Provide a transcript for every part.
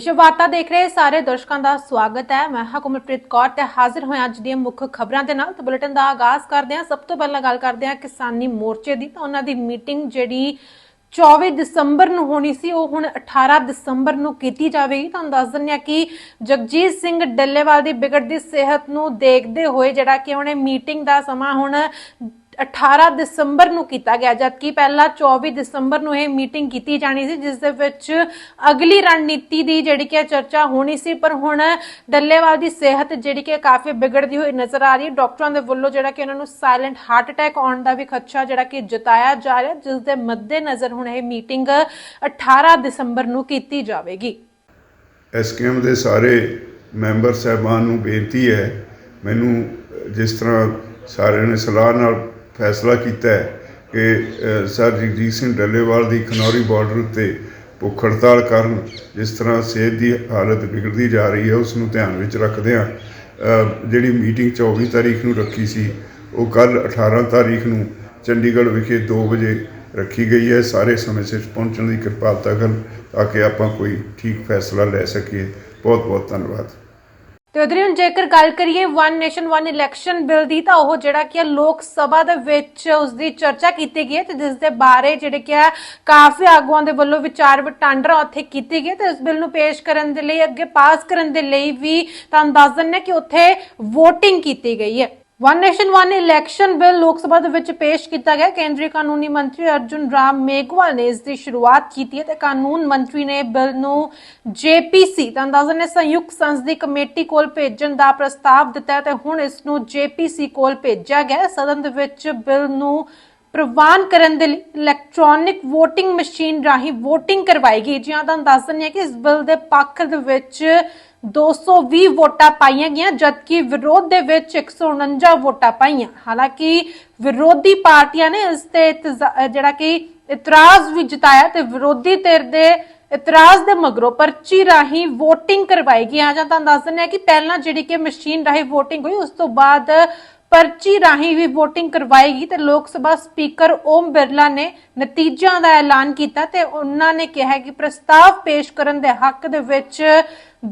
ਵਿਸ਼ਵ ਵਾਰਤਾ ਦੇਖ ਰਹੇ ਸਾਰੇ ਦਰਸ਼ਕਾਂ ਦਾ ਸਵਾਗਤ ਹੈ। ਮੈਂ ਹਾਂ ਕੁਮਲਪ੍ਰੀਤ ਕੌਰ ਤੇ ਹਾਜ਼ਰ ਹੋਇਆ ਅੱਜ ਦੀਆਂ ਮੁੱਖ ਖਬਰਾਂ ਦੇ ਨਾਲ ਤੇ ਬੁਲੇਟਿਨ ਦਾ ਆਗਾਜ਼ ਕਰਦੇ ਹਾਂ। ਸਭ ਤੋਂ ਪਹਿਲਾਂ ਗੱਲ ਕਰਦੇ ਹਾਂ ਕਿਸਾਨੀ ਮੋਰਚੇ ਦੀ। ਤਾਂ ਉਹਨਾਂ ਦੀ ਮੀਟਿੰਗ ਜਿਹੜੀ 24 ਦਸੰਬਰ ਨੂੰ ਹੋਣੀ ਸੀ, ਉਹ ਹੁਣ 18 ਦਸੰਬਰ ਨੂੰ ਕੀਤੀ ਜਾਵੇਗੀ। ਤੁਹਾਨੂੰ ਦੱਸ ਦਿੰਦੇ ਹਾਂ ਕਿ ਜਗਜੀਤ ਸਿੰਘ ਡੱਲੇਵਾਲ ਦੀ ਵਿਗੜਦੀ ਸਿਹਤ ਨੂੰ ਦੇਖਦੇ ਹੋਏ ਜਿਹੜਾ ਕਿ ਉਹਨੇ ਮੀਟਿੰਗ ਦਾ ਸਮਾਂ ਹੁਣ 18 ਦਸੰਬਰ ਨੂੰ ਕੀਤਾ ਗਿਆ, ਜਦਕਿ ਪਹਿਲਾਂ 24 ਦਸੰਬਰ ਨੂੰ ਇਹ ਮੀਟਿੰਗ ਕੀਤੀ ਜਾਣੀ ਸੀ, ਜਿਸ ਦੇ ਵਿੱਚ ਅਗਲੀ ਰਣਨੀਤੀ ਦੀ ਜਿਹੜੀ ਕਿ ਚਰਚਾ ਹੋਣੀ ਸੀ, ਪਰ ਹੁਣ ਡੱਲੇਵਾਲ ਦੀ ਸਿਹਤ ਜਿਹੜੀ ਕਿ ਕਾਫੀ ਵਿਗੜਦੀ ਹੋਈ ਨਜ਼ਰ ਆ ਰਹੀ ਹੈ। ਡਾਕਟਰਾਂ ਦੇ ਵੱਲੋਂ ਜਿਹੜਾ ਕਿ ਉਹਨਾਂ ਨੂੰ ਸਾਇਲੈਂਟ ਹਾਰਟ ਅਟੈਕ ਆਉਣ ਦਾ ਵੀ ਖਦਸ਼ਾ ਜਿਹੜਾ ਕਿ ਜਤਾਇਆ ਜਾ ਰਿਹਾ, ਜਿਸ ਦੇ ਮੱਦੇ ਨਜ਼ਰ ਹੁਣ ਇਹ ਮੀਟਿੰਗ 18 ਦਸੰਬਰ ਨੂੰ ਕੀਤੀ ਜਾਵੇਗੀ। ਐਸਕੇਐਮ ਦੇ ਸਾਰੇ ਮੈਂਬਰ ਸਾਹਿਬਾਨ ਨੂੰ ਬੇਨਤੀ ਹੈ, ਮੈਨੂੰ ਜਿਸ ਤਰ੍ਹਾਂ ਸਾਰਿਆਂ ਨੇ ਸਲਾਹ ਨਾਲ ਫੈਸਲਾ ਕੀਤਾ ਹੈ ਕਿ ਸਰ ਜਗਜੀਤ ਸਿੰਘ ਡੱਲੇਵਾਲ ਦੀ ਖਨੌਰੀ ਬਾਰਡਰ ਉੱਤੇ ਭੁੱਖ ਹੜਤਾਲ ਕਾਰਨ ਜਿਸ ਤਰ੍ਹਾਂ ਸਿਹਤ ਦੀ ਹਾਲਤ ਵਿਗੜਦੀ ਜਾ ਰਹੀ ਹੈ ਉਸ ਨੂੰ ਧਿਆਨ ਵਿੱਚ ਰੱਖਦਿਆਂ ਅ, ਜਿਹੜੀ ਮੀਟਿੰਗ 24 ਤਾਰੀਖ ਨੂੰ ਰੱਖੀ ਸੀ ਉਹ ਕੱਲ 18 ਤਾਰੀਖ ਨੂੰ ਚੰਡੀਗੜ੍ਹ ਵਿਖੇ 2 ਵਜੇ ਰੱਖੀ ਗਈ ਹੈ। ਸਾਰੇ ਸਮੇਂ ਸਿਰ ਪਹੁੰਚਣ ਦੀ ਕਿਰਪਾਲਤਾ ਕਰਨ ਤਾਂ ਕਿ ਆਪਾਂ ਕੋਈ ਠੀਕ ਫੈਸਲਾ ਲੈ ਸਕੀਏ। ਬਹੁਤ ਬਹੁਤ ਧੰਨਵਾਦ। ਤੇ ਉਧਰ ਹੁਣ ਜੇਕਰ ਗੱਲ ਕਰੀਏ one nation one election bill ਦੀ, ਤਾਂ ਉਹ ਜਿਹੜਾ ਕਿ ਲੋਕ ਸਭਾ ਦੇ ਵਿੱਚ ਉਸ ਦੀ ਚਰਚਾ ਕੀਤੀ ਗਈ ਹੈ ਤੇ ਜਿਸ ਦੇ ਬਾਰੇ ਜਿਹੜੇ ਕਿ ਕਾਫੀ ਆਗੂਆਂ ਦੇ ਵੱਲੋਂ ਵਿਚਾਰ ਵਟਾਂਦਰਾ ਉੱਥੇ ਕੀਤੀ ਗਈ ਤੇ ਇਸ ਬਿੱਲ ਨੂੰ ਪੇਸ਼ ਕਰਨ ਦੇ ਲਈ, ਅੱਗੇ ਪਾਸ ਕਰਨ ਦੇ ਲਈ ਵੀ ਤੁਹਾਨੂੰ ਦੱਸ ਦਿੰਦੇ ਕਿ ਉੱਥੇ VOTING ਕੀਤੀ ਗਈ ਹੈ। One nation one election bill Lok Sabha ਦੇ ਵਿੱਚ ਪੇਸ਼ ਕੀਤਾ ਗਿਆ। ਕੇਂਦਰੀ ਕਾਨੂੰਨੀ ਮੰਤਰੀ ਅਰਜੁਨ ਰਾਮ ਮੇਘਵਾਲ ਨੇ ਇਸ ਦੀ ਸ਼ੁਰੂਆਤ ਕੀਤੀ ਹੈ ਤੇ ਕਾਨੂੰਨ ਮੰਤਰੀ ਨੇ ਬਿੱਲ ਨੂੰ ਜੇਪੀਸੀ, ਤਾਂ ਅੰਦਾਜ਼ਨ ਨੇ ਸੰਯੁਕਤ ਸੰਸਦੀ ਕਮੇਟੀ ਕੋਲ ਭੇਜਣ ਦਾ ਪ੍ਰਸਤਾਵ ਦਿੱਤਾ ਹੈ ਤੇ ਹੁਣ ਇਸ ਨੂੰ ਜੇਪੀਸੀ ਕੋਲ ਭੇਜਿਆ ਗਿਆ ਸਦਨ ਦੇ ਵਿੱਚ ਬਿੱਲ ਨੂੰ ਪ੍ਰਵਾਨ ਕਰਨ ਦੇ ਲਈ ਇਲੈਕਟ੍ਰੋਨਿਕ VOTING ਮਸ਼ੀਨ ਰਾਹੀਂ VOTING ਕਰਵਾਈ ਗਈ। ਜਿਹਾਂ ਤੁਹਾਨੂੰ ਦੱਸ ਦਿੰਦੇ ਹਾਂ ਕਿ ਇਸ ਬਿੱਲ ਦੇ ਪੱਖ ਦੇ ਵਿੱਚ 220 ਵੋਟਾਂ ਪਾਈਆਂ ਗਈਆਂ, ਜਦਕਿ ਵਿਰੋਧ ਦੇ ਵਿੱਚ 149 ਵੋਟਾਂ ਪਾਈਆਂ। ਹਾਲਾਂਕਿ ਵਿਰੋਧੀ ਪਾਰਟੀਆਂ ਨੇ ਇਸ ਤੇ ਇਤਜ਼ਾ- ਜਿਹੜਾ ਕਿ ਇਤਰਾਜ਼ ਵੀ ਜਤਾਇਆ ਤੇ ਵਿਰੋਧੀ ਧਿਰ ਦੇ ਇਤਰਾਜ਼ ਦੇ ਮਗਰੋਂ ਪਰਚੀ ਰਾਹੀਂ VOTING ਕਰਵਾਈ ਗਈ। ਆ ਜਾਂ ਤੁਹਾਨੂੰ ਦੱਸ ਦਿੰਦੇ ਹਾਂ ਕਿ ਪਹਿਲਾਂ ਜਿਹੜੀ ਕਿ ਮਸ਼ੀਨ ਰਾਹੀਂ VOTING ਹੋਈ, ਉਸ ਤੋਂ ਬਾਅਦ ਪਰਚੀ ਰਾਹੀਂ ਵੀ VOTING ਕਰਵਾਏਗੀ ਤੇ ਲੋਕ ਸਭਾ ਸਪੀਕਰ ਓਮ ਬਿਰਲਾ ਨੇ ਨਤੀਜਿਆਂ ਦਾ ਐਲਾਨ ਕੀਤਾ ਤੇ ਉਹਨਾਂ ਨੇ ਕਿਹਾ ਕਿ ਪ੍ਰਸਤਾਵ ਪੇਸ਼ ਕਰਨ ਦੇ ਹੱਕ ਦੇ ਵਿੱਚ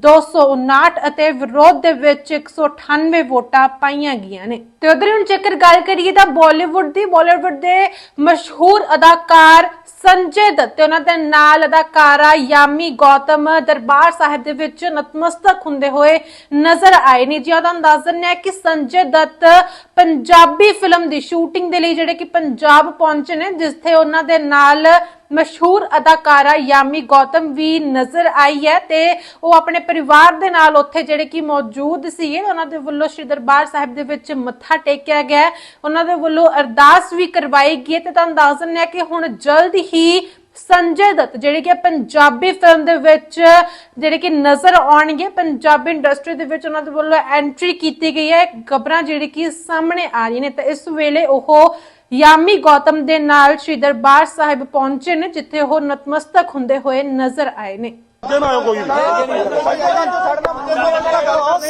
259 ਅਤੇ ਵਿਰੋਧ ਦੇ ਵਿੱਚ 198 ਵੋਟਾਂ ਪਾਈਆਂ ਗਈਆਂ ਨੇ। ਤੇ ਉਧਰ ਹੁਣ ਜੇਕਰ ਗੱਲ ਕਰੀਏ ਤਾਂ ਬਾਲੀਵੁੱਡ ਦੀ ਬਾਲੀਵੁੱਡ ਦੇ ਮਸ਼ਹੂਰ ਅਦਾਕਾਰ ਸੰਜੇ ਦੱਤ ਤੇ ਉਹਨਾਂ ਦੇ ਨਾਲ ਅਦਾਕਾਰਾ ਯਾਮੀ ਗੌਤਮ ਦਰਬਾਰ ਸਾਹਿਬ ਦੇ ਵਿੱਚ ਨਤਮਸਤਕ ਹੁੰਦੇ ਹੋਏ ਨਜ਼ਰ ਆਏ ਨੇ। ਜੀ ਤੁਹਾਨੂੰ ਦੱਸ ਦਿੰਦੇ ਹਾਂ ਕਿ ਸੰਜੇ ਦੱਤ ਪੰਜਾਬੀ ਫਿਲਮ ਦੀ ਸ਼ੂਟਿੰਗ ਦੇ ਲਈ ਜਿਹੜੇ ਕਿ ਪੰਜਾਬ ਪਹੁੰਚੇ ਨੇ ਜਿੱਥੇ ਉਹਨਾਂ ਦੇ ਨਾਲ ਮਸ਼ਹੂਰ ਅਦਾਕਾਰਾ ਯਾਮੀ ਗੌਤਮ ਵੀ ਨਜ਼ਰ ਆਈ ਹੈ ਤੇ ਉਹ ਆਪਣੇ ਪਰਿਵਾਰ ਦੇ ਨਾਲ ਉੱਥੇ ਜਿਹੜੇ ਕਿ ਮੌਜੂਦ ਸੀਗੇ, ਉਹਨਾਂ ਦੇ ਵੱਲੋਂ ਸ੍ਰੀ ਦਰਬਾਰ ਸਾਹਿਬ ਦੇ ਵਿੱਚ ਮੱਥਾ ਟੇਕਿਆ ਗਿਆ ਉਹਨਾਂ ਦੇ ਵੱਲੋਂ ਅਰਦਾਸ ਵੀ ਕਰਵਾਈ ਗਈ ਹੈ ਤੇ ਤੁਹਾਨੂੰ ਦੱਸ ਦਿੰਦੇ ਹਾਂ ਕਿ ਹੁਣ ਜਲਦ ਹੀ ਸੰਜੇ ਦੱਤ, ਜਿਹੜੇ ਕਿ ਪੰਜਾਬੀ ਫਿਲਮ ਦੇ ਵਿੱਚ ਜਿਹੜੇ ਕਿ ਨਜ਼ਰ ਆਉਣਗੇ, ਪੰਜਾਬੀ ਇੰਡਸਟਰੀ ਦੇ ਵਿੱਚ ਉਹਨਾਂ ਦੇ ਵੱਲੋਂ ਐਂਟਰੀ ਕੀਤੀ ਗਈ ਹੈ। ਖਬਰਾਂ ਜਿਹੜੀ ਕਿ ਸਾਹਮਣੇ ਆ ਰਹੀਆਂ ਨੇ ਤਾਂ ਇਸ ਵੇਲੇ ਉਹ ਯਾਮੀ ਗੌਤਮ ਦੇ ਨਾਲ ਸ਼੍ਰੀ ਦਰਬਾਰ ਸਾਹਿਬ ਪਹੁੰਚੇ ਨੇ ਜਿੱਥੇ ਉਹ ਨਤਮਸਤਕ ਹੁੰਦੇ ਹੋਏ ਨਜ਼ਰ ਆਏ ਨੇ। ਦੇ ਨਾ ਆਇਓ ਕੋਈ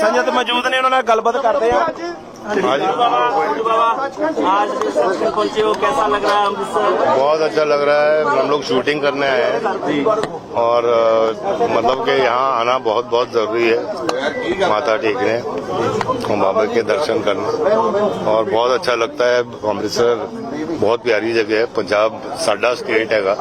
ਸੰਜਤ ਮੌਜੂਦ ਨੇ ਉਹਨਾਂ ਨਾਲ ਗੱਲਬਾਤ ਕਰਦੇ ਆ। आज पहुँचे हो कैसा लग रहा है बहुत अच्छा लग रहा है। हम लोग शूटिंग करने आए हैं। और मतलब कि यहाँ आना बहुत बहुत ज़रूरी है। माता टेकने और बाबा के दर्शन करने। और बहुत अच्छा लगता है अमृतसर। बहुत प्यारी जगह है। पंजाब, साडा स्टेट हैगा।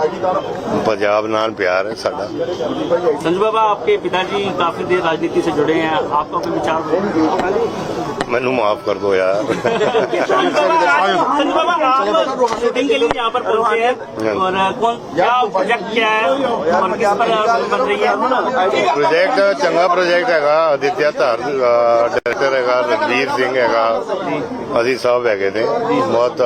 पंजाब नाल प्यार है साडा। संजू बाबा, आपके पिताजी काफ़ी देर राजनीति से जुड़े हैं। आपका कोई विचार? मैनू माफ कर दो यार संजू बाबा आप शूटिंग के लिए यहाँ पर पहुंचे हैं और कौन क्या प्रोजेक्ट क्या है और किस पर बन रही है ਪ੍ਰੋਜੈਕਟ ਚੰਗਾ ਪ੍ਰੋਜੈਕਟ ਹੈਗਾ ਅਦਿੱਤਿਆ ਧਰ ਡਾਇਰੈਕਟਰ ਹੈਗਾ ਰਣਵੀਰ ਸਿੰਘ ਹੈਗਾ ਅਸੀਂ ਸਭ ਹੈਗੇ ਨੇ ਬਹੁਤ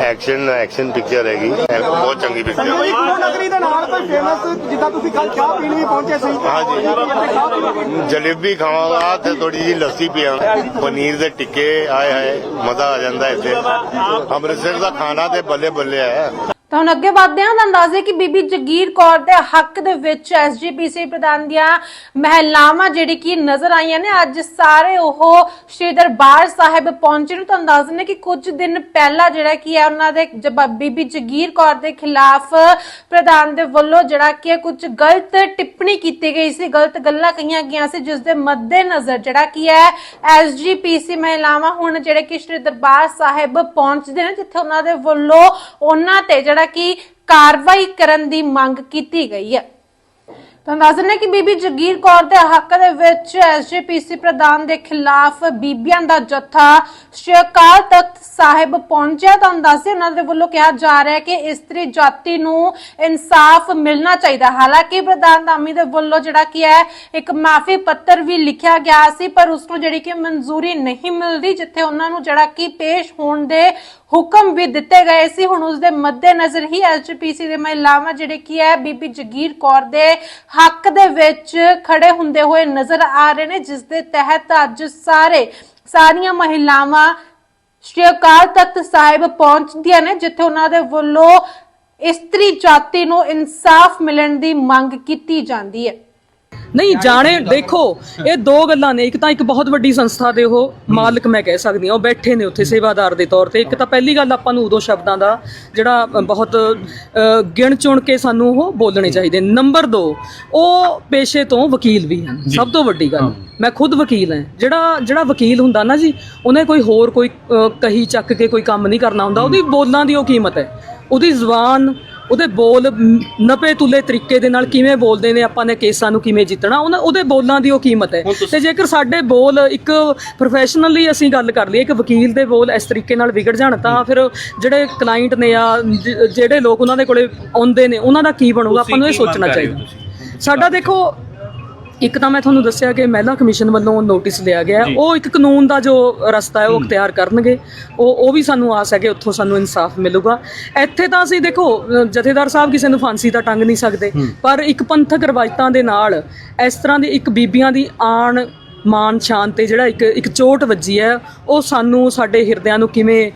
ਐਕਸ਼ਨ ਐਕਸ਼ਨ ਪਿਕਚਰ ਹੈਗੀ ਇਹ ਬਹੁਤ ਚੰਗੀ ਪਿਕਚਰ ਹੈ ਇੱਕੋ ਨਗਰੀ ਦੇ ਨਾਲ ਕੋਈ ਫੇਮਸ ਜਿੱਦਾਂ ਤੁਸੀਂ ਕੱਲ ਚਾਹ ਪੀਣ ਵੀ ਪਹੁੰਚੇ ਸੀ ਹਾਂਜੀ ਜਲੇਬੀ ਖਾਵਾਂਗਾ ਤੇ ਥੋੜੀ ਜਿਹੀ ਲੱਸੀ ਪੀਵਾਂਗਾ ਪਨੀਰ ਦੇ ਟਿੱਕੇ ਆਏ ਹਾਏ ਮਜ਼ਾ ਆ ਜਾਂਦਾ ਇੱਥੇ। ਅੰਮ੍ਰਿਤਸਰ ਦਾ ਖਾਣਾ ਤੇ ਬੱਲੇ ਬੱਲੇ ਹੈ ਤਾਂ ਹੁਣ ਅੱਗੇ ਵਧਦੇ ਹਾਂ ਤਾਂ ਅੰਦਾਜ਼ੇ ਕਿ ਬੀਬੀ ਜਗੀਰ ਕੌਰ ਦੇ ਹੱਕ ਦੇ ਵਿੱਚ ਐਸਜੀਪੀਸੀ ਪ੍ਰਧਾਨ ਦੀਆਂ ਮਹਿਲਾਵਾਂ ਜਿਹੜੀ ਕਿ ਨਜ਼ਰ ਆਈਆਂ ਨੇ, ਅੱਜ ਸਾਰੇ ਉਹ ਸ਼੍ਰੀ ਦਰਬਾਰ ਸਾਹਿਬ ਪਹੁੰਚੇ ਨੇ। ਤਾਂ ਅੰਦਾਜ਼ੇ ਨੇ ਕਿ ਕੁਝ ਦਿਨ ਪਹਿਲਾਂ ਜਿਹੜਾ ਕੀ ਹੈ, ਉਹਨਾਂ ਦੇ ਬੀਬੀ ਜਗੀਰ ਕੌਰ ਦੇ ਖਿਲਾਫ ਪ੍ਰਧਾਨ ਦੇ ਵੱਲੋਂ ਜਿਹੜਾ ਕਿ ਹੈ, ਕੁਝ ਗਲਤ ਟਿੱਪਣੀ ਕੀਤੀ ਗਈ ਸੀ। ਗਲਤ ਗੱਲਾਂ ਕਹੀਆਂ ਗਈਆਂ ਸੀ, ਜਿਸ ਦੇ ਮੱਦੇ ਨਜ਼ਰ ਜਿਹੜਾ ਕੀ ਹੈ ਐਸਜੀਪੀਸੀ ਮਹਿਲਾਵਾਂ ਹੁਣ ਜਿਹੜੇ ਕਿ ਸ਼੍ਰੀ ਦਰਬਾਰ ਸਾਹਿਬ ਪਹੁੰਚਦੇ ਨੇ, ਜਿੱਥੇ ਉਹਨਾਂ ਦੇ ਵੱਲੋਂ ਉਹਨਾਂ ਤੇ ਜਿਹੜਾ ਕਿ ਕਾਰਵਾਈ ਕਰਨ ਦੀ ਮੰਗ ਕੀਤੀ ਗਈ ਹੈ। ਤਾਂ ਦੱਸਦੇ ਨੇ ਕਿ ਬੀਬੀ ਜਗੀਰ ਕੌਰ ਦੇ ਹੱਕ ਦੇ ਵਿੱਚ ਐਸਜੀਪੀਸੀ ਪ੍ਰਧਾਨ ਦੇ ਖਿਲਾਫ ਬੀਬੀਆਂ ਦਾ ਜੱਥਾ ਸ਼੍ਰੀ ਤਖਤ ਸਾਹਿਬ ਪਹੁੰਚਿਆ। ਤਾਂ ਦੱਸਦੇ ਉਹਨਾਂ ਦੇ ਵੱਲੋਂ ਕਿਹਾ ਜਾ ਰਿਹਾ ਹੈ ਕਿ ਇਸਤਰੀ ਜਾਤੀ ਨੂੰ ਇਨਸਾਫ ਮਿਲਣਾ ਚਾਹੀਦਾ ਹਾਲਾਂਕਿ ਪ੍ਰਧਾਨ ਧਾਮੀ ਦੇ ਵੱਲੋਂ ਜਿਹੜਾ ਕੀ ਹੈ, ਇੱਕ ਮਾਫੀ ਪੱਤਰ ਵੀ ਲਿਖਿਆ ਗਿਆ ਸੀ, ਪਰ ਉਸ ਨੂੰ ਜਿਹੜੀ ਕਿ ਮਨਜ਼ੂਰੀ ਨਹੀਂ ਮਿਲਦੀ, ਜਿੱਥੇ ਉਹਨਾਂ ਨੂੰ ਜਿਹੜਾ ਕਿ ਪੇਸ਼ ਹੋਣ ਦੇ ਹੁਕਮ ਵੀ ਦਿੱਤੇ ਗਏ ਸੀ। ਹੁਣ ਉਸ ਦੇ ਮੱਦੇ ਨਜ਼ਰ ਹੀ ਐਸਜੀਪੀਸੀ ਦੇ ਮਹਿਲਾਵਾਂ ਜਿਹੜੇ ਕੀ ਹੈ, ਬੀਬੀ ਜਗੀਰ ਕੌਰ ਦੇ ਹੱਕ ਦੇ ਵਿੱਚ ਖੜੇ ਹੁੰਦੇ ਹੋਏ ਨਜ਼ਰ ਆ ਰਹੇ ਨੇ, ਜਿਸ ਦੇ ਤਹਿਤ ਅੱਜ ਸਾਰੇ, ਸਾਰੀਆਂ ਮਹਿਲਾਵਾਂ ਸ਼੍ਰੀ ਅਕਾਲ ਤਖਤ ਸਾਹਿਬ ਪਹੁੰਚਦੀਆਂ ਨੇ, ਜਿੱਥੇ ਉਹਨਾਂ ਦੇ ਵੱਲੋਂ ਇਸਤਰੀ ਜਾਤੀ ਨੂੰ ਇਨਸਾਫ ਮਿਲਣ ਦੀ ਮੰਗ ਕੀਤੀ ਜਾਂਦੀ ਹੈ। ਨਹੀਂ ਜਾਣੇ ਦੇਖੋ ਇਹ ਦੋ ਗੱਲਾਂ ਨੇ। ਇੱਕ ਤਾਂ ਇੱਕ ਬਹੁਤ ਵੱਡੀ ਸੰਸਥਾ ਦੇ ਉਹ ਮਾਲਕ ਮੈਂ ਕਹਿ ਸਕਦੀ ਹਾਂ ਉਹ ਬੈਠੇ ਨੇ ਉੱਥੇ ਸੇਵਾਦਾਰ ਦੇ ਤੌਰ ਤੇ। ਇੱਕ ਤਾਂ ਪਹਿਲੀ ਗੱਲ ਆਪਾਂ ਨੂੰ ਉਦੋਂ ਸ਼ਬਦਾਂ ਦਾ ਜਿਹੜਾ ਬਹੁਤ ਗਿਣ ਚੁਣ ਕੇ ਸਾਨੂੰ ਉਹ ਬੋਲਣੇ ਚਾਹੀਦੇ। ਨੰਬਰ 2 ਉਹ ਪੇਸ਼ੇ ਤੋਂ ਵਕੀਲ ਵੀ ਹਨ। ਸਭ ਤੋਂ ਵੱਡੀ ਗੱਲ। ਮੈਂ ਖੁਦ ਵਕੀਲ ਹਾਂ। ਜਿਹੜਾ ਜਿਹੜਾ ਵਕੀਲ ਹੁੰਦਾ ਨਾ ਜੀ ਉਹਨੇ ਕੋਈ ਹੋਰ ਕੋਈ ਕਹੀ ਚੱਕ ਕੇ ਕੋਈ ਕੰਮ ਨਹੀਂ ਕਰਨਾ ਹੁੰਦਾ ਉਹਦੀ ਬੋਲਾਂ ਦੀ ਉਹ ਕੀਮਤ ਹੈ। ਉਹਦੀ ਜ਼ੁਬਾਨ ਉਹਦੇ ਬੋਲ ਨਪੇ ਤੁਲੇ ਤਰੀਕੇ ਦੇ ਨਾਲ ਕਿਵੇਂ ਬੋਲਦੇ ਨੇ ਆਪਾਂ ਨੇ ਕੇਸਾਂ ਨੂੰ ਕਿਵੇਂ ਜਿੱਤਣਾ ਉਹਨਾਂ ਉਹਦੇ ਬੋਲਾਂ ਦੀ ਉਹ ਕੀਮਤ ਹੈ। ਤੇ ਜੇਕਰ ਸਾਡੇ ਬੋਲ ਇੱਕ ਪ੍ਰੋਫੈਸ਼ਨਲੀ ਅਸੀਂ ਗੱਲ ਕਰ ਲਈਏ ਕਿ ਵਕੀਲ ਦੇ ਬੋਲ ਇਸ ਤਰੀਕੇ ਨਾਲ ਵਿਗੜ ਜਾਣ ਤਾਂ ਫਿਰ ਜਿਹੜੇ ਕਲਾਇੰਟ ਨੇ ਆ ਜਿਹੜੇ ਲੋਕ ਉਹਨਾਂ ਦੇ ਕੋਲੇ ਆਉਂਦੇ ਨੇ ਉਹਨਾਂ ਦਾ ਕੀ ਬਣੂਗਾ? ਆਪਾਂ ਨੂੰ ਇਹ ਸੋਚਣਾ ਚਾਹੀਦਾ। ਸਾਡਾ ਦੇਖੋ ਇੱਕ ਤਾਂ ਮੈਂ ਤੁਹਾਨੂੰ ਦੱਸਿਆ ਕਿ ਮਹਿਲਾ ਕਮਿਸ਼ਨ ਵੱਲੋਂ ਨੋਟਿਸ ਲਿਆ ਗਿਆ। ਉਹ ਇੱਕ ਕਾਨੂੰਨ ਦਾ ਜੋ ਰਸਤਾ ਹੈ ਉਹ ਅਖਤਿਆਰ ਕਰਨਗੇ। ਉਹ ਉਹ ਵੀ ਸਾਨੂੰ ਆਸ ਹੈ ਕਿ ਉੱਥੋਂ ਸਾਨੂੰ ਇਨਸਾਫ ਮਿਲੂਗਾ। ਇੱਥੇ ਤਾਂ ਅਸੀਂ ਦੇਖੋ ਜਥੇਦਾਰ ਸਾਹਿਬ ਕਿਸੇ ਨੂੰ ਫਾਂਸੀ ਤਾਂ ਟੰਗ ਨਹੀਂ ਸਕਦੇ। ਪਰ ਇੱਕ ਪੰਥਕ ਰਵਾਇਤਾਂ ਦੇ ਨਾਲ ਇਸ ਤਰ੍ਹਾਂ ਦੀ ਇੱਕ ਬੀਬੀਆਂ ਦੀ ਆਣ ਮਾਨ ਸ਼ਾਨ ਤੇ ਜਿਹੜਾ ਇੱਕ ਇੱਕ ਚੋਟ ਵੱਜੀ ਹੈ ਉਹ ਸਾਨੂੰ ਸਾਡੇ ਹਿਰਦਿਆਂ ਨੂੰ ਕਿਵੇਂ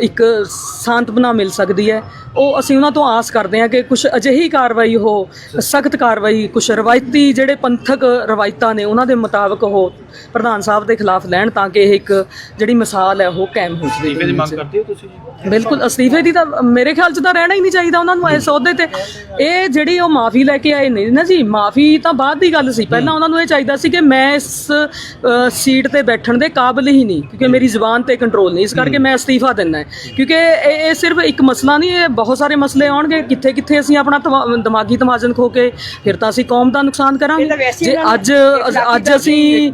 ਇੱਕ ਸਾਂਤਵਨਾ ਮਿਲ ਸਕਦੀ ਹੈ। ਉਹ ਅਸੀਂ ਉਹਨਾਂ ਤੋਂ ਆਸ ਕਰਦੇ ਹਾਂ ਕਿ ਕੁਝ ਅਜਿਹੀ ਕਾਰਵਾਈ ਉਹ ਸਖਤ ਕਾਰਵਾਈ ਕੁਝ ਰਵਾਇਤੀ ਜਿਹੜੇ ਪੰਥਕ ਰਵਾਇਤਾਂ ਨੇ ਉਹਨਾਂ ਦੇ ਮੁਤਾਬਕ ਉਹ ਪ੍ਰਧਾਨ ਸਾਹਿਬ ਦੇ ਖਿਲਾਫ ਲੈਣ ਤਾਂ ਕਿ ਇਹ ਇੱਕ ਜਿਹੜੀ ਮਿਸਾਲ ਹੈ ਉਹ ਕਾਇਮ ਹੋ ਸਕੇ ਦੀ ਮੰਗ ਕਰਦੇ ਹੋ ਤੁਸੀਂ? ਬਿਲਕੁਲ ਅਸਤੀਫੇ ਦੀ ਤਾਂ ਮੇਰੇ ਖਿਆਲ 'ਚ ਤਾਂ ਰਹਿਣਾ ਹੀ ਨਹੀਂ ਚਾਹੀਦਾ ਉਹਨਾਂ ਨੂੰ ਇਸ ਅਹੁਦੇ ਤੇ। ਇਹ ਜਿਹੜੀ ਉਹ ਮਾਫੀ ਲੈ ਕੇ ਆਏ ਨੇ ਨਾ ਜੀ ਮਾਫੀ ਤਾਂ ਬਾਅਦ ਦੀ ਗੱਲ ਸੀ। ਪਹਿਲਾਂ ਉਹਨਾਂ ਨੂੰ ਇਹ ਚਾਹੀਦਾ ਸੀ ਕਿ ਮੈਂ ਇਸ ਸੀਟ ਤੇ ਬੈਠਣ ਦੇ ਕਾਬਿਲ ਹੀ ਨਹੀਂ ਕਿਉਂਕਿ ਮੇਰੀ ਜ਼ੁਬਾਨ ਤੇ ਕੰਟਰੋਲ ਨਹੀਂ। ਇਸ ਕਰਕੇ ਮੈਂ ਅਸਤੀਫਾ ਦਿੰਦਾ ਹੈ। ਕਿਉਂਕਿ ਇਹ ਇਹ ਸਿਰਫ ਇੱਕ ਮਸਲਾ ਨਹੀਂ ਇਹ ਬਹੁਤ ਸਾਰੇ ਮਸਲੇ ਆਉਣਗੇ। ਕਿੱਥੇ ਕਿੱਥੇ ਅਸੀਂ ਆਪਣਾ ਦਿਮਾਗੀ ਤਮਾਜ਼ਨ ਖੋ ਕੇ ਫਿਰ ਤਾਂ ਅਸੀਂ ਕੌਮ ਦਾ ਨੁਕਸਾਨ ਕਰਾਂਗੇ। ਜੇ ਅੱਜ ਅੱਜ ਅਸੀਂ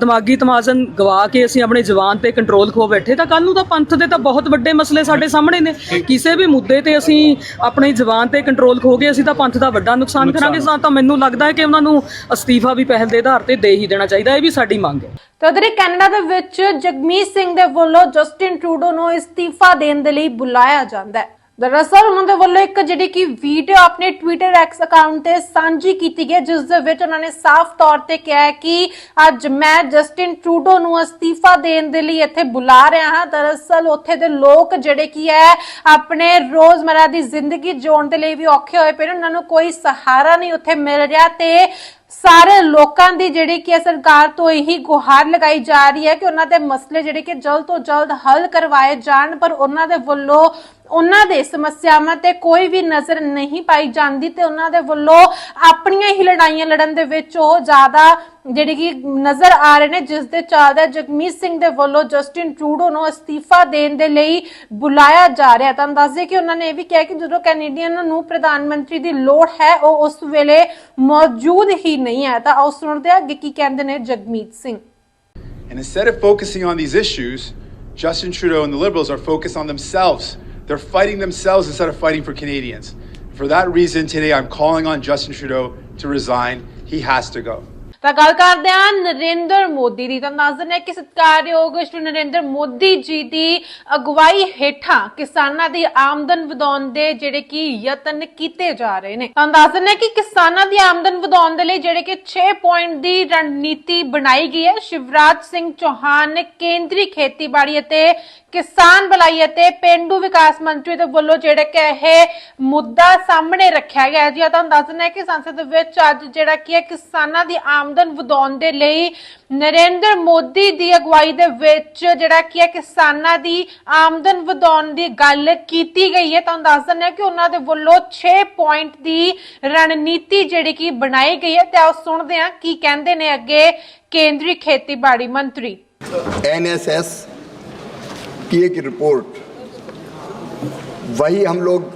ਦਿਮਾਗੀ ਤਮਾਜ਼ਨ ਗਵਾ ਕੇ ਅਸੀਂ ਆਪਣੇ ਜ਼ੁਬਾਨ ਤੇ ਕੰਟਰੋਲ ਖੋ ਬੈਠੇ ਤਾਂ ਕੱਲ ਨੂੰ ਤਾਂ ਪੰਥ ਦੇ ਤਾਂ ਬਹੁਤ ਵੱਡੇ ਮਸਲੇ ਸਾਡੇ ਸਾਹਮਣੇ ਨੇ। ਕਿਸੇ ਵੀ ਮੁੱਦੇ ਤੇ ਅਸੀਂ ਆਪਣੀ ਜ਼ੁਬਾਨ ਤੇ ਕੰਟਰੋਲ ਖੋ ਗਏ ਅਸੀਂ ਤਾਂ ਪੰਥ ਦਾ ਵੱਡਾ ਨੁਕਸਾਨ ਕਰਾਂਗੇ। ਤਾਂ ਮੈਨੂੰ ਲੱਗਦਾ ਹੈ ਕਿ ਉਹਨਾਂ ਨੂੰ ਅਸਤੀਫਾ ਵੀ ਪਹਿਲ ਦੇ ਆਧਾਰ ਤੇ ਦੇ ਹੀ ਦੇਣਾ ਚਾਹੀਦਾ। ਇਹ ਵੀ ਸਾਡੀ ਮੰਗ ਹੈ। ਤਾਂ ਉਧਰ ਕੈਨੇਡਾ ਦੇ ਵਿੱਚ ਜਗਮੀਤ ਸਿੰਘ ਦੇ ਵੱਲੋਂ ਜਸਟਿਨ ਟਰੂਡੋ ਨੂੰ ਇਸਤੀਫਾ ਦੇਣ ਦੇ ਲਈ ਬੁਲਾਇਆ ਜਾਂਦਾ ਹੈ। ਦਰਅਸਲ, ਉਹਨਾਂ ਦੇ ਵੱਲੋਂ ਇੱਕ ਜਿਹੜੀ ਕਿ ਵੀਡੀਓ ਆਪਣੇ ਟਵਿੱਟਰ ਐਕਸ ਅਕਾਊਂਟ ਤੇ ਸਾਂਝੀ ਕੀਤੀ ਗਈ ਜਿਸ ਦੇ ਵਿੱਚ ਉਹਨਾਂ ਨੇ ਸਾਫ਼ ਤੌਰ ਤੇ ਕਿਹਾ ਹੈ ਕਿ ਅੱਜ ਮੈਂ ਜਸਟਿਨ ਟਰੂਡੋ ਨੂੰ ਅਸਤੀਫਾ ਦੇਣ ਦੇ ਲਈ ਇੱਥੇ ਬੁਲਾ ਰਿਹਾ ਹਾਂ। ਦਰਅਸਲ, ਉੱਥੇ ਦੇ ਲੋਕ ਜਿਹੜੇ ਕੀ ਹੈ, ਆਪਣੇ ਰੋਜ਼ਮਰਾ ਦੀ ਜ਼ਿੰਦਗੀ ਜਿਉਣ ਦੇ ਲਈ ਵੀ ਔਖੇ ਹੋਏ ਪਏ ਨੇ। ਉਹਨਾਂ ਨੂੰ ਕੋਈ ਸਹਾਰਾ ਨਹੀਂ ਉੱਥੇ ਮਿਲ ਰਿਹਾ ਤੇ ਸਾਰੇ ਲੋਕਾਂ ਦੀ ਜਿਹੜੀ ਕਿ ਸਰਕਾਰ ਤੋਂ ਇਹੀ ਗੁਹਾਰ ਲਗਾਈ ਜਾ ਰਹੀ ਹੈ ਕਿ ਉਹਨਾਂ ਦੇ ਮਸਲੇ ਜਿਹੜੇ ਕਿ ਜਲਦ ਤੋਂ ਜਲਦ ਹੱਲ ਕਰਵਾਏ ਜਾਣ, ਪਰ ਉਹਨਾਂ ਦੇ ਵੱਲੋਂ ਉਹਨਾਂ ਦੇ ਸਮੱਸਿਆਵਾਂ ਤੇ ਕੋਈ ਵੀ ਨਜ਼ਰ ਨਹੀਂ ਪਾਈ ਜਾਂਦੀ ਤੇ ਉਹਨਾਂ ਦੇ ਵੱਲੋਂ ਆਪਣੀਆਂ ਹੀ ਲੜਾਈਆਂ ਲੜਨ ਦੇ ਵਿੱਚ ਉਹ ਜ਼ਿਆਦਾ ਜਿਹੜੀ ਕਿ ਨਜ਼ਰ ਆ ਰਹੇ ਨੇ, ਜਿਸ ਦੇ ਚੱਲਦੇ ਜਗਮੀਤ ਸਿੰਘ ਦੇ ਵੱਲੋਂ ਜਸਟਿਨ ਟਰੂਡੋ ਨੂੰ ਅਸਤੀਫਾ ਦੇਣ ਦੇ ਲਈ ਬੁਲਾਇਆ ਜਾ ਰਿਹਾ ਤਾਂ ਦੱਸਦੇ ਕਿ ਉਹਨਾਂ ਨੇ ਇਹ ਵੀ ਕਿਹਾ ਕਿ ਜਦੋਂ ਕੈਨੇਡੀਅਨ ਨੂੰ ਪ੍ਰਧਾਨ ਮੰਤਰੀ ਦੀ ਲੋੜ ਹੈ, ਉਹ ਉਸ ਵੇਲੇ ਮੌਜੂਦ ਹੀ ਨਹੀਂ ਹੈ ਤਾਂ ਆਓ ਸੁਣਦੇ ਹਾਂ ਅੱਗੇ ਕੀ ਕਹਿੰਦੇ ਨੇ Jagmeet Singh And instead of focusing on these issues, Justin Trudeau and the Liberals are focused on themselves. They're fighting themselves instead of fighting for Canadians. For that reason, today I'm calling on Justin Trudeau to resign. He has to go. ਤਾਂ ਗੱਲ ਕਰਦੇ ਹਾਂ ਨਰਿੰਦਰ ਮੋਦੀ ਦੀ। ਤਾਂ ਦੱਸਦੇ ਨੇ ਕਿ ਸਤਿਕਾਰਯੋਗ ਸ਼੍ਰੀ ਨਰਿੰਦਰ ਮੋਦੀ ਜੀ ਦੀ ਅਗਵਾਈ ਹੇਠਾਂ ਕਿਸਾਨਾਂ ਦੀ ਆਮਦਨ ਵਧਾਉਣ ਦੇ ਜਿਹੜੇ ਕਿ ਯਤਨ ਕੀਤੇ ਜਾ ਰਹੇ ਨੇ। ਤਾਂ ਦੱਸਦੇ ਨੇ ਕਿ ਕਿਸਾਨਾਂ ਦੀ ਆਮਦਨ ਵਧਾਉਣ ਦੇ ਲਈ ਜਿਹੜੇ ਕਿ 6 ਪੁਆਇੰਟ ਦੀ ਰਣਨੀਤੀ ਬਣਾਈ ਗਈ ਹੈ। ਸ਼ਿਵਰਾਜ ਸਿੰਘ ਚੌਹਾਨ ਕੇਂਦਰੀ ਖੇਤੀਬਾੜੀ ਅਤੇ ਕਿਸਾਨ ਭਲਾਈ ਅਤੇ ਪਿੰਡੂ ਵਿਕਾਸ ਮੰਤਰੀ ਦੇ ਵੱਲੋਂ ਜਿਹੜਾ ਕਿ ਇਹ ਮੁੱਦਾ ਸਾਹਮਣੇ ਰੱਖਿਆ ਗਿਆ ਹੈ। ਜੀ, ਤਾਂ ਦੱਸਣਾ ਹੈ ਕਿ ਸੰਸਦ ਵਿੱਚ ਅੱਜ ਜਿਹੜਾ ਕਿ ਕਿਸਾਨਾਂ ਦੀ ਆਮਦਨ ਵਧਾਉਣ ਦੇ ਲਈ ਨਰਿੰਦਰ ਮੋਦੀ ਦੀ ਅਗਵਾਈ ਦੇ ਵਿੱਚ ਜਿਹੜਾ ਕਿ ਹੈ ਕਿਸਾਨਾਂ ਦੀ ਆਮਦਨ ਵਧਾਉਣ ਦੀ ਗੱਲ ਕੀਤੀ ਗਈ ਹੈ ਤਾਂ ਦੱਸ ਦਿੰਦੇ ਹਾਂ ਕਿ ਉਹਨਾਂ ਦੇ ਵੱਲੋਂ 6 ਪੁਆਇੰਟ ਦੀ ਰਣਨੀਤੀ ਜਿਹੜੀ ਕਿ ਬਣਾਈ ਗਈ ਹੈ ਤੇ ਆਓ ਸੁਣਦੇ ਹਾਂ ਕੀ ਕਹਿੰਦੇ ਨੇ ਅੱਗੇ ਕੇਂਦਰੀ ਖੇਤੀਬਾੜੀ ਮੰਤਰੀ एनएसएस की एक रिपोर्ट वही हम लोग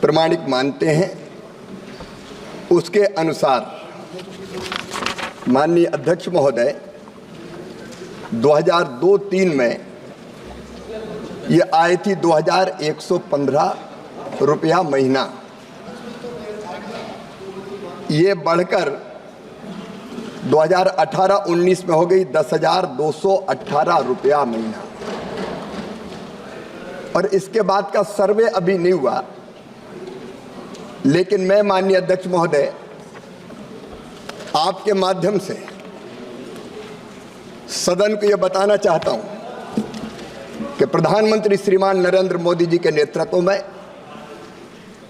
प्रमाणिक मानते हैं उसके अनुसार माननीय अध्यक्ष महोदय 2002-3 में ये आई थी 2115 रुपया महीना। ये बढ़कर 2018-19 में हो गई दस हज़ार दो सौ अट्ठारह रुपया महीना। और इसके बाद का सर्वे अभी नहीं हुआ, लेकिन मैं माननीय अध्यक्ष महोदय आपके माध्यम से सदन को यह बताना चाहता हूँ कि प्रधानमंत्री श्रीमान नरेंद्र मोदी जी के नेतृत्व में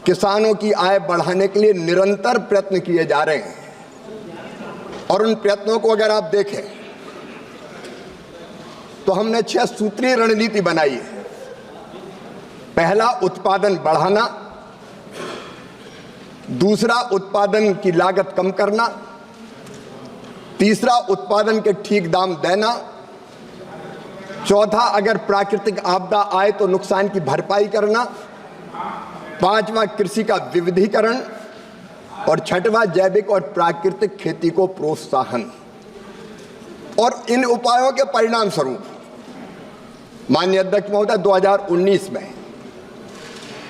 किसानों की आय बढ़ाने के लिए निरंतर प्रयत्न किए जा रहे हैं। और उन प्रयत्नों को अगर आप देखें तो हमने छह सूत्रीय रणनीति बनाई है। पहला, उत्पादन बढ़ाना। दूसरा, उत्पादन की लागत कम करना। तीसरा, उत्पादन के ठीक दाम देना। चौथा, अगर प्राकृतिक आपदा आए तो नुकसान की भरपाई करना। पांचवा, कृषि का विविधीकरण। और छठवां, जैविक और प्राकृतिक खेती को प्रोत्साहन। और इन उपायों के परिणाम स्वरूप माननीय अध्यक्ष महोदय 2019 में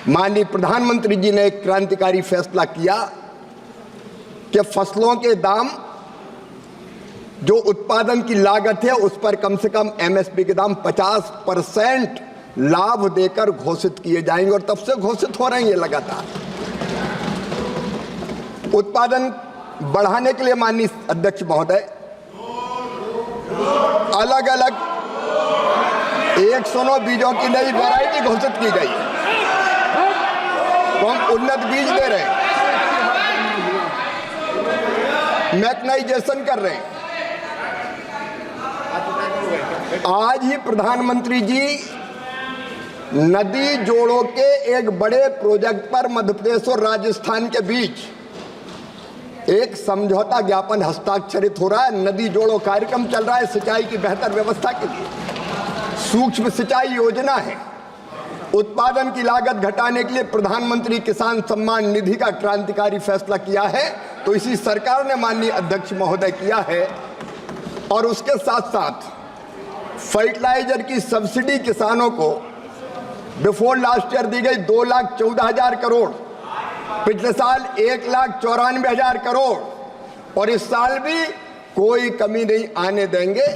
माननीय प्रधानमंत्री जी ने एक क्रांतिकारी फैसला किया कि फ़सलों के दाम जो उत्पादन की लागत है, उस पर कम से कम एमएसपी के दाम 50 परसेंट लाभ देकर घोषित किए जाएँगे और तब से घोषित हो रहे हैं ये लगातार। उत्पादन बढ़ाने के लिए माननीय अध्यक्ष महोदय अलग अलग एक सोनो बीजों की नई वैरायटी घोषित की गई। तो हम उन्नत बीज दे रहे हैं। मैकनाइजेशन कर रहे हैं। आज ही प्रधानमंत्री जी नदी जोड़ों के एक बड़े प्रोजेक्ट पर मध्य प्रदेश और राजस्थान के बीच एक समझौता ज्ञापन हस्ताक्षरित हो रहा है। नदी जोड़ो कार्यक्रम चल रहा है सिंचाई की बेहतर व्यवस्था के लिए। सूक्ष्म सिंचाई योजना है। उत्पादन की लागत घटाने के लिए प्रधानमंत्री किसान सम्मान निधि का क्रांतिकारी फैसला किया है। तो इसी सरकार ने माननीय अध्यक्ष महोदय किया है। और उसके साथ साथ फर्टिलाइज़र की सब्सिडी किसानों को बिफोर लास्ट ईयर दी गई दो लाख चौदह हज़ार करोड़, पिछले साल एक लाख चौरानवे हज़ार करोड़, और इस साल भी कोई कमी नहीं आने देंगे।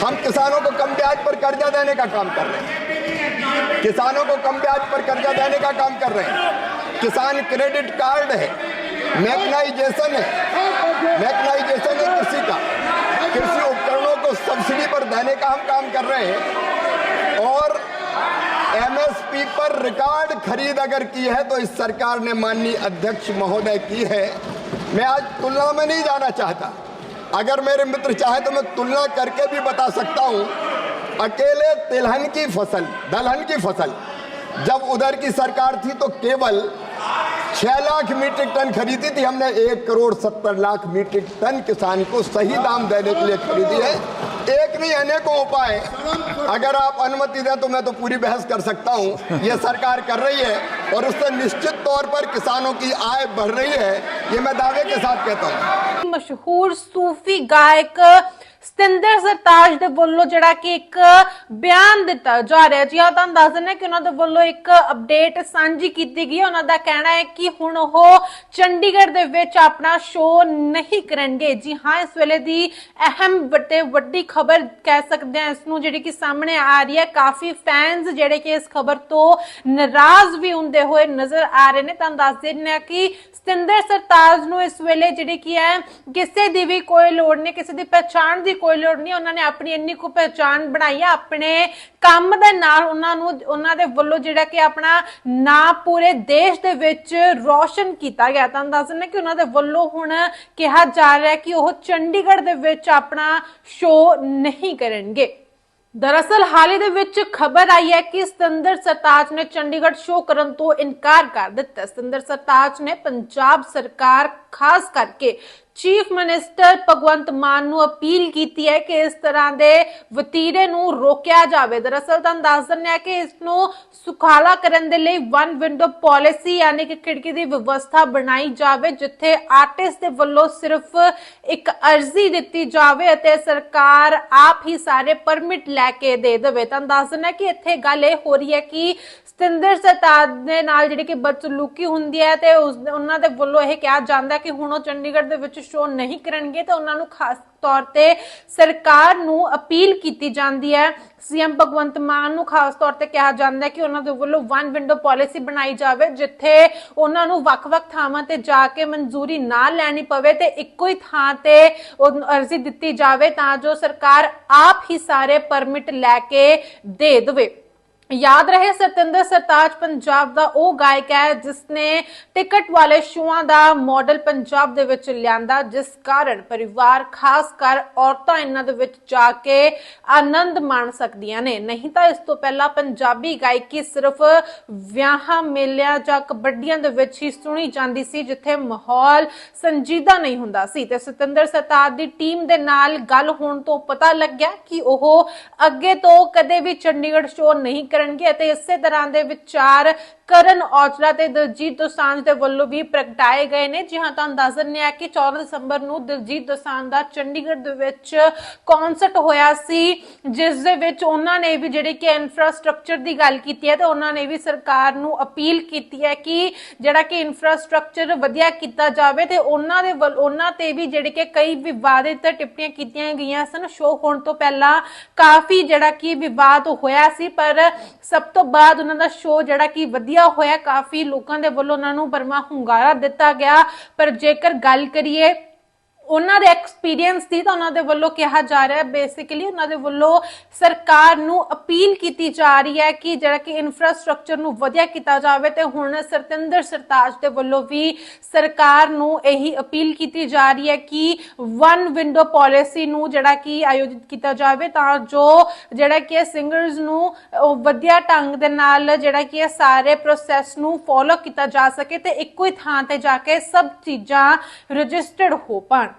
हम किसानों को कम ब्याज पर कर्जा देने का काम कर रहे हैं। किसानों को कम ब्याज पर कर्जा देने का काम कर रहे हैं। किसान क्रेडिट कार्ड है, मैकनाइजेशन है मैकनाइजेशन है कृषि का। कृषि उपकरणों सब्सिडी पर देने का हम काम कर रहे हैं और एमएसपी पर रिकॉर्ड खरीद अगर की है तो इस सरकार ने माननीय अध्यक्ष महोदय की है। मैं आज तुलना में नहीं जाना चाहता। अगर मेरे मित्र चाहे तो मैं तुलना करके भी बता सकता हूँ। अकेले तिलहन की फ़सल, दलहन की फ़सल, जब उधर की सरकार थी तो केवल छह लाख मीट्रिक टन खरीदी थी। हमने एक करोड़ सत्तर लाख मीट्रिक टन किसान को सही दाम देने के लिए खरीदी है। एक नहीं, अनेकों उपाय। अगर आप अनुमति दें तो मैं तो पूरी बहस कर सकता हूँ। ये सरकार कर रही है और उससे निश्चित तौर पर किसानों की आय बढ़ रही है, ये मैं दावे के साथ कहता हूँ। मशहूर सूफी गायक ਸਤਿੰਦਰ ਸਰਤਾਜ ਦੇ ਵੱਲੋਂ ਜਿਹੜਾ ਕਿ ਇੱਕ ਬਿਆਨ ਦਿੱਤਾ ਜਾ ਰਿਹਾ ਜੀ ਆ ਤੁਹਾਨੂੰ ਦੱਸ ਦਿੰਦੇ ਕਿ ਉਹਨਾਂ ਦੇ ਵੱਲੋਂ ਇੱਕ ਅਪਡੇਟ ਸਾਂਝੀ ਕੀਤੀ ਗਈ ਉਹਨਾਂ ਦਾ ਕਹਿਣਾ ਹੈ ਕਿ ਹੁਣ ਉਹ ਚੰਡੀਗੜ੍ਹ ਦੇ ਵਿੱਚ ਆਪਣਾ ਸ਼ੋਅ ਨਹੀਂ ਕਰਨਗੇ। ਜੀ ਹਾਂ, ਇਸ ਵੇਲੇ ਦੀ ਅਹਿਮ ਵੱਡੇ ਵੱਡੀ ਖਬਰ ਕਹਿ ਸਕਦੇ ਹਾਂ। ਇਸ ਨੂੰ ਜਿਹੜੀ ਕਿ ਸਾਹਮਣੇ ਆ ਰਹੀ ਹੈ। ਕਾਫੀ ਫੈਨਸ ਜਿਹੜੇ ਕਿ ਇਸ ਖਬਰ ਤੋਂ ਨਾਰਾਜ਼ ਵੀ ਹੁੰਦੇ ਹੋਏ ਨਜ਼ਰ ਆ ਰਹੇ ਨੇ। ਤੁਹਾਨੂੰ ਦੱਸ ਦਿੰਦੇ ਹਾਂ ਕਿ ਸਤਿੰਦਰ ਸਰਤਾਜ ਨੂੰ ਇਸ ਵੇਲੇ ਜਿਹੜੀ ਕਿ ਹੈ, ਕਿਸੇ ਦੀ ਵੀ ਕੋਈ ਲੋੜ ਨਹੀਂ, ਕਿਸੇ ਦੀ ਪਛਾਣ ਦੀ ਕੋਈ ਲੋੜ ਨਹੀਂ, ਉਹਨਾਂ ਨੇ ਆਪਣੀ ਇੰਨੀ ਕੁ ਪਛਾਣ ਬਣਾਈ ਹੈ ਆਪਣੇ ਕੰਮ ਦੇ ਨਾਲ ਉਹਨਾਂ ਨੂੰ, ਉਹਨਾਂ ਦੇ ਵੱਲੋਂ ਜਿਹੜਾ ਕਿ ਆਪਣਾ ਨਾਂ ਪੂਰੇ ਦੇਸ਼ ਦੇ ਵਿੱਚ ਰੌਸ਼ਨ ਕੀਤਾ ਗਿਆ। ਤਾਂ ਦੱਸ ਦਿੰਦੇ ਕਿ ਉਹਨਾਂ ਦੇ ਵੱਲੋਂ ਹੁਣ ਕਿਹਾ ਜਾ ਰਿਹਾ ਕਿ ਉਹ ਚੰਡੀਗੜ੍ਹ ਦੇ ਵਿੱਚ ਆਪਣਾ ਸ਼ੋਅ ਨਹੀਂ ਕਰਨਗੇ। ਦਰਅਸਲ ਹਾਲ ਹੀ ਦੇ ਵਿੱਚ ਖਬਰ ਆਈ ਹੈ ਕਿ ਸਤੰਦਰ ਸਰਤਾਜ ਨੇ ਚੰਡੀਗੜ੍ਹ ਸ਼ੋਅ ਕਰਨ ਤੋਂ ਇਨਕਾਰ ਕਰ ਦਿੱਤਾ। ਸਤਿੰਦਰ ਸਰਤਾਜ ਨੇ ਪੰਜਾਬ ਸਰਕਾਰ ਖਾਸ ਕਰਕੇ ਚੀਫ ਮਿਨਿਸਟਰ ਭਗਵੰਤ ਮਾਨ ਨੂੰ ਅਪੀਲ ਕੀਤੀ ਹੈ ਕਿ ਇਸ ਤਰ੍ਹਾਂ ਦੇ ਵਤੀਰੇ ਨੂੰ ਰੋਕਿਆ ਜਾਵੇ। ਦਰਅਸਲ ਤੁਹਾਨੂੰ ਦੱਸ ਦਿੰਦੇ ਕਿ ਇਸ ਨੂੰ ਸੁਖਾਲਾ ਕਰਨ ਦੇ ਲਈ ਵਨ ਵਿੰਡੋ ਪਾਲਿਸੀ ਯਾਨੀ ਕਿ ਖਿੜਕੀ ਦੀ ਵਿਵਸਥਾ ਬਣਾਈ ਜਾਵੇ, ਜਿੱਥੇ ਆਰਟਿਸਟ ਦੇ ਵੱਲੋਂ ਸਿਰਫ ਇੱਕ ਅਰਜ਼ੀ ਦਿੱਤੀ ਜਾਵੇ ਅਤੇ ਸਰਕਾਰ ਆਪ ਹੀ ਸਾਰੇ ਪਰਮਿਟ ਲੈ ਕੇ ਦੇ ਦੇਵੇ। ਤਾਂ ਦੱਸ ਦਿੰਦੇ ਹਾਂ ਕਿ ਇੱਥੇ ਗੱਲ ਇਹ ਹੋ ਰਹੀ ਹੈ ਕਿ ਸਤਿੰਦਰ ਸਰਤਾਜ ਦੇ ਨਾਲ ਜਿਹੜੀ ਕਿ ਬਦਸਲੂਕੀ ਹੁੰਦੀ ਹੈ ਤੇ ਉਸ ਉਹਨਾਂ ਦੇ ਵੱਲੋਂ ਇਹ ਕਿਹਾ ਜਾਂਦਾ ਹੈ ਕਿ ਹੁਣ ਉਹ ਚੰਡੀਗੜ੍ਹ ਦੇ ਵਿੱਚ ਸ਼ੋਅ ਨਹੀਂ ਕਰਨਗੇ ਤਾਂ ਉਹਨਾਂ ਨੂੰ ਖਾਸ ਤੌਰ ਤੇ ਸਰਕਾਰ ਨੂੰ ਅਪੀਲ ਕੀਤੀ ਜਾਂਦੀ ਹੈ। ਸੀਐਮ ਭਗਵੰਤ ਮਾਨ ਨੂੰ ਖਾਸ ਤੌਰ ਤੇ ਕਿਹਾ ਜਾਂਦਾ ਹੈ ਕਿ ਉਹਨਾਂ ਦੇ ਵੱਲੋਂ ਵਨ ਵਿੰਡੋ ਪਾਲਿਸੀ ਬਣਾਈ ਜਾਵੇ, ਜਿੱਥੇ ਉਹਨਾਂ ਨੂੰ ਵੱਖ-ਵੱਖ ਥਾਵਾਂ ਤੇ ਜਾ ਕੇ ਮਨਜ਼ੂਰੀ ਨਾ ਲੈਣੀ ਪਵੇ ਤੇ ਇੱਕੋ ਹੀ ਥਾਂ ਤੇ ਅਰਜ਼ੀ ਦਿੱਤੀ ਜਾਵੇ ਤਾਂ ਜੋ ਸਰਕਾਰ ਆਪ ਹੀ ਸਾਰੇ ਪਰਮਿਟ ਲੈ ਕੇ ਦੇ ਦੇਵੇ। ਯਾਦ ਰਹੇ ਸਤਿੰਦਰ ਸਰਤਾਜ ਪੰਜਾਬ ਦਾ ਉਹ ਗਾਇਕ ਹੈ ਜਿਸ ਨੇ ਟਿਕਟ ਵਾਲੇ ਸ਼ੋਆਂ ਦਾ ਮਾਡਲ ਪੰਜਾਬ ਦੇ ਵਿੱਚ ਲਿਆਂਦਾ, ਜਿਸ ਕਾਰਨ ਪਰਿਵਾਰ, ਖਾਸ ਕਰ ਔਰਤਾਂ ਇਹਨਾਂ ਦੇ ਵਿੱਚ ਜਾ ਕੇ ਆਨੰਦ ਮਾਣ ਸਕਦੀਆਂ ਨੇ। ਨਹੀਂ ਤਾਂ ਇਸ ਤੋਂ ਪਹਿਲਾਂ ਪੰਜਾਬੀ ਗਾਇਕੀ ਸਿਰਫ ਵਿਆਹਾਂ, ਮੇਲਿਆਂ ਜਾਂ ਕਬੱਡੀਆਂ ਦੇ ਵਿੱਚ ਹੀ ਸੁਣੀ ਜਾਂਦੀ ਸੀ, ਜਿੱਥੇ ਮਾਹੌਲ ਸੰਜੀਦਾ ਨਹੀਂ ਹੁੰਦਾ ਸੀ। ਤੇ ਸਤਿੰਦਰ ਸਰਤਾਜ ਦੀ ਟੀਮ ਦੇ ਨਾਲ ਗੱਲ ਹੋਣ ਤੋਂ ਪਤਾ ਲੱਗਿਆ ਕਿ ਉਹ ਅੱਗੇ ਤੋਂ ਕਦੇ ਵੀ ਚੰਡੀਗੜ੍ਹ ਸ਼ੋਅ ਨਹੀਂ ਕਰਨਗੇ ਅਤੇ ਇਸੇ ਤਰ੍ਹਾਂ ਦੇ ਵਿਚਾਰ ਕਰਨ ਔਜਲਾ ਤੇ ਦਿਲਜੀਤ ਦੋਸਾਂਝ ਦੇ ਵੱਲੋਂ ਵੀ ਪ੍ਰਗਟਾਏ ਗਏ ਨੇ। ਜੀ ਹਾਂ ਤੁਹਾਨੂੰ ਦੱਸ ਦਿੰਦੇ ਆ ਕਿ 14 ਦਸੰਬਰ ਨੂੰ ਦਿਲਜੀਤ ਦੋਸਾਂਝ ਦਾ ਚੰਡੀਗੜ੍ਹ ਦੇ ਵਿੱਚ ਕਨਸਰਟ ਹੋਇਆ ਸੀ, ਜਿਸ ਦੇ ਵਿੱਚ ਉਹਨਾਂ ਨੇ ਵੀ ਜਿਹੜੇ ਕਿ ਇਨਫਰਾਸਟ੍ਰਕਚਰ ਦੀ ਗੱਲ ਕੀਤੀ ਹੈ ਤੇ ਉਹਨਾਂ ਨੇ ਵੀ ਸਰਕਾਰ ਨੂੰ ਅਪੀਲ ਕੀਤੀ ਹੈ ਕਿ ਜਿਹੜਾ ਕਿ ਇਨਫਰਾਸਟ੍ਰਕਚਰ ਵਧੀਆ ਕੀਤਾ ਜਾਵੇ ਤੇ ਉਹਨਾਂ ਦੇ ਵੱਲ- ਉਹਨਾਂ ਤੇ ਵੀ ਜਿਹੜੇ ਕਿ ਕਈ ਵਿਵਾਦਿਤ ਟਿੱਪਣੀਆਂ ਕੀਤੀਆਂ ਗਈਆਂ ਸਨ। ਸ਼ੋਅ ਹੋਣ ਤੋਂ ਪਹਿਲਾਂ ਕਾਫੀ ਜਿਹੜਾ ਕਿ ਵਿਵਾਦ ਹੋਇਆ ਸੀ, ਪਰ ਸਭ ਤੋਂ ਬਾਅਦ ਉਹਨਾਂ ਦਾ ਸ਼ੋਅ ਜਿਹੜਾ ਕਿ ਵਧੀਆ ਹੋਇਆ, ਕਾਫੀ ਲੋਕਾਂ ਦੇ ਵੱਲੋਂ ਉਹਨਾਂ ਨੂੰ ਬਰਮਾ ਹੁੰਗਾਰਾ ਦਿੱਤਾ ਗਿਆ। ਪਰ ਜੇਕਰ ਗੱਲ ਕਰੀਏ ਉਹਨਾਂ ਦੇ ਐਕਸਪੀਰੀਅੰਸ ਦੀ ਤਾਂ ਉਹਨਾਂ ਦੇ ਵੱਲੋਂ ਕਿਹਾ ਜਾ ਰਿਹਾ ਹੈ। ਬੇਸਿਕਲੀ ਉਹਨਾਂ ਦੇ ਵੱਲੋਂ ਸਰਕਾਰ ਨੂੰ ਅਪੀਲ ਕੀਤੀ ਜਾ ਰਹੀ ਹੈ ਕਿ ਜਿਹੜਾ ਕਿ ਇਨਫਰਾਸਟ੍ਰਕਚਰ ਨੂੰ ਵਧੀਆ ਕੀਤਾ ਜਾਵੇ ਤੇ ਹੁਣ ਸਰਤਿੰਦਰ ਸਰਤਾਜ ਦੇ ਵੱਲੋਂ ਵੀ ਸਰਕਾਰ ਨੂੰ ਇਹੀ ਅਪੀਲ ਕੀਤੀ ਜਾ ਰਹੀ ਹੈ ਕਿ ਵਨ ਵਿੰਡੋ ਪਾਲਿਸੀ ਨੂੰ ਜਿਹੜਾ ਕਿ ਆਯੋਜਿਤ ਕੀਤਾ ਜਾਵੇ ਤਾਂ ਜੋ ਜਿਹੜਾ ਕਿ ਸਿੰਗਰਸ ਨੂੰ ਉਹ ਵਧੀਆ ਢੰਗ ਦੇ ਨਾਲ ਜਿਹੜਾ ਕਿ ਇਹ ਸਾਰੇ ਪ੍ਰੋਸੈਸ ਨੂੰ ਫੋਲੋ ਕੀਤਾ ਜਾ ਸਕੇ ਤੇ ਇੱਕੋ ਹੀ ਥਾਂ ਤੇ ਜਾ ਕੇ ਸਭ ਚੀਜ਼ਾਂ ਰਜਿਸਟਰਡ ਹੋ ਪਾਣ।